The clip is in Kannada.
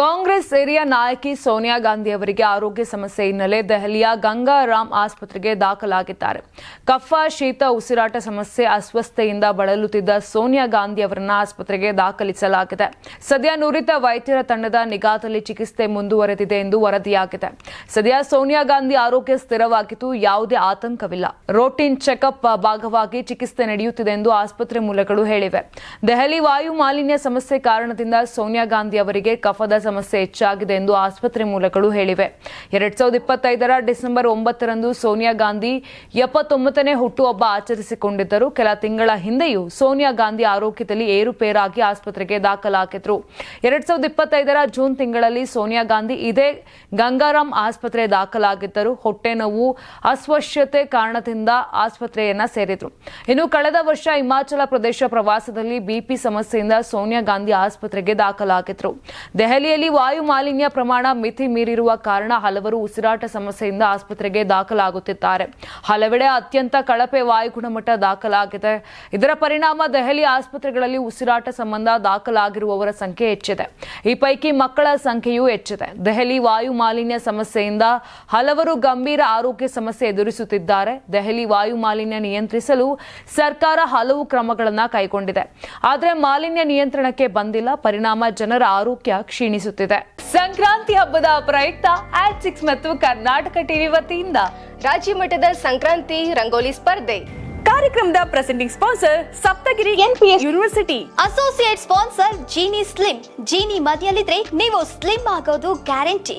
ಕಾಂಗ್ರೆಸ್ ಹಿರಿಯ ನಾಯಕಿ ಸೋನಿಯಾ ಗಾಂಧಿ ಅವರಿಗೆ ಆರೋಗ್ಯ ಸಮಸ್ಯೆ ಹಿನ್ನೆಲೆ ದೆಹಲಿಯ ಗಂಗಾರಾಮ್ ಆಸ್ಪತ್ರೆಗೆ ದಾಖಲಾಗಿದ್ದಾರೆ. ಕಫ, ಶೀತ, ಉಸಿರಾಟ ಸಮಸ್ಯೆ, ಅಸ್ವಸ್ಥೆಯಿಂದ ಬಳಲುತ್ತಿದ್ದ ಸೋನಿಯಾ ಗಾಂಧಿ ಅವರನ್ನ ಆಸ್ಪತ್ರೆಗೆ ದಾಖಲಿಸಲಾಗಿದೆ. ಸದ್ಯ ನುರಿತ ವೈದ್ಯರ ತಂಡದ ನಿಗಾದಲ್ಲಿ ಚಿಕಿತ್ಸೆ ಮುಂದುವರೆದಿದೆ ಎಂದು ವರದಿಯಾಗಿದೆ. ಸದ್ಯ ಸೋನಿಯಾ ಗಾಂಧಿ ಆರೋಗ್ಯ ಸ್ಥಿರವಾಗಿದ್ದು ಯಾವುದೇ ಆತಂಕವಿಲ್ಲ. ರೋಟೀನ್ ಚೆಕಪ್ ಭಾಗವಾಗಿ ಚಿಕಿತ್ಸೆ ನಡೆಯುತ್ತಿದೆ ಎಂದು ಆಸ್ಪತ್ರೆ ಮೂಲಗಳು ಹೇಳಿವೆ. ದೆಹಲಿ ವಾಯು ಮಾಲಿನ್ಯ ಸಮಸ್ಯೆ ಕಾರಣದಿಂದ ಸೋನಿಯಾ ಗಾಂಧಿ ಅವರಿಗೆ ಕಫದ ಸಮಸ್ಯೆ ಹೆಚ್ಚಾಗಿದೆ ಎಂದು ಆಸ್ಪತ್ರೆ ಮೂಲಗಳು ಹೇಳಿವೆ. ಎರಡ್ ಸಾವಿರದ ಇಪ್ಪತ್ತೈದರ ಡಿಸೆಂಬರ್ ಒಂಬತ್ತರಂದು ಸೋನಿಯಾ ಗಾಂಧಿ ಎಪ್ಪತ್ತೊಂಬತ್ತನೇ ಹುಟ್ಟುಹಬ್ಬ ಆಚರಿಸಿಕೊಂಡಿದ್ದರು. ಕೆಲ ತಿಂಗಳ ಹಿಂದೆಯೂ ಸೋನಿಯಾ ಗಾಂಧಿ ಆರೋಗ್ಯದಲ್ಲಿ ಏರುಪೇರಾಗಿ ಆಸ್ಪತ್ರೆಗೆ ದಾಖಲಾಗಿದ್ರು. ಎರಡ್ ಸಾವಿರದ ಇಪ್ಪತ್ತೈದರ ಜೂನ್ ತಿಂಗಳಲ್ಲಿ ಸೋನಿಯಾ ಗಾಂಧಿ ಇದೇ ಗಂಗಾರಾಮ್ ಆಸ್ಪತ್ರೆ ದಾಖಲಾಗಿದ್ದರು. ಹೊಟ್ಟೆ ನೋವು, ಅಸ್ವಸ್ಥತೆ ಕಾರಣದಿಂದ ಆಸ್ಪತ್ರೆಯನ್ನ ಸೇರಿದ್ರು. ಇನ್ನು ಕಳೆದ ವರ್ಷ ಹಿಮಾಚಲ ಪ್ರದೇಶ ಪ್ರವಾಸದಲ್ಲಿ ಬಿಪಿ ಸಮಸ್ಯೆಯಿಂದ ಸೋನಿಯಾ ಗಾಂಧಿ ಆಸ್ಪತ್ರೆಗೆ ದಾಖಲಾಗಿದ್ರು. ದೆಹಲಿಯಲ್ಲಿ ವಾಯು ಮಾಲಿನ್ಯ ಪ್ರಮಾಣ ಮಿತಿ ಮೀರಿರುವ ಕಾರಣ ಹಲವರು ಉಸಿರಾಟ ಸಮಸ್ಯೆಯಿಂದ ಆಸ್ಪತ್ರೆಗೆ ದಾಖಲಾಗುತ್ತಿದ್ದಾರೆ. ಹಲವೆಡೆ ಅತ್ಯಂತ ಕಳಪೆ ವಾಯು ಗುಣಮಟ್ಟ ದಾಖಲಾಗಿದೆ. ಇದರ ಪರಿಣಾಮ ದೆಹಲಿ ಆಸ್ಪತ್ರೆಗಳಲ್ಲಿ ಉಸಿರಾಟ ಸಂಬಂಧ ದಾಖಲಾಗಿರುವವರ ಸಂಖ್ಯೆ ಹೆಚ್ಚಿದೆ. ಈ ಪೈಕಿ ಮಕ್ಕಳ ಸಂಖ್ಯೆಯೂ ಹೆಚ್ಚಿದೆ. ದೆಹಲಿ ವಾಯು ಮಾಲಿನ್ಯ ಸಮಸ್ಯೆಯಿಂದ ಹಲವರು ಗಂಭೀರ ಆರೋಗ್ಯ ಸಮಸ್ಯೆ ಎದುರಿಸುತ್ತಿದ್ದಾರೆ. ದೆಹಲಿ ವಾಯು ಮಾಲಿನ್ಯ ನಿಯಂತ್ರಿಸಲು ಸರ್ಕಾರ ಹಲವು ಕ್ರಮಗಳನ್ನು ಕೈಗೊಂಡಿದೆ. ಆದರೆ ಮಾಲಿನ್ಯ ನಿಯಂತ್ರಣಕ್ಕೆ ಬಂದಿಲ್ಲ. ಪರಿಣಾಮ ಜನರ ಆರೋಗ್ಯ ಕ್ಷೀಣಿಸುತ್ತಿದೆ ಸಂಕ್ರಾಂತಿ ಹಬ್ಬದ ಪ್ರಯುಕ್ತ ಆಟ್ ಸಿಕ್ಸ್ ಮತ್ತು ಕರ್ನಾಟಕ ಟಿವಿ ವತಿಯಿಂದ ರಾಜ್ಯ ಮಟ್ಟದ ಸಂಕ್ರಾಂತಿ ರಂಗೋಲಿ ಸ್ಪರ್ಧೆ. ಕಾರ್ಯಕ್ರಮದ presenting sponsor Saptagiri NPS university associate sponsor Jeeni slim Jeeni ಮದಿಯಲ್ಲಿದ್ರೆ ನೀವು ಸ್ಲಿಮ್ ಆಗೋದು guarantee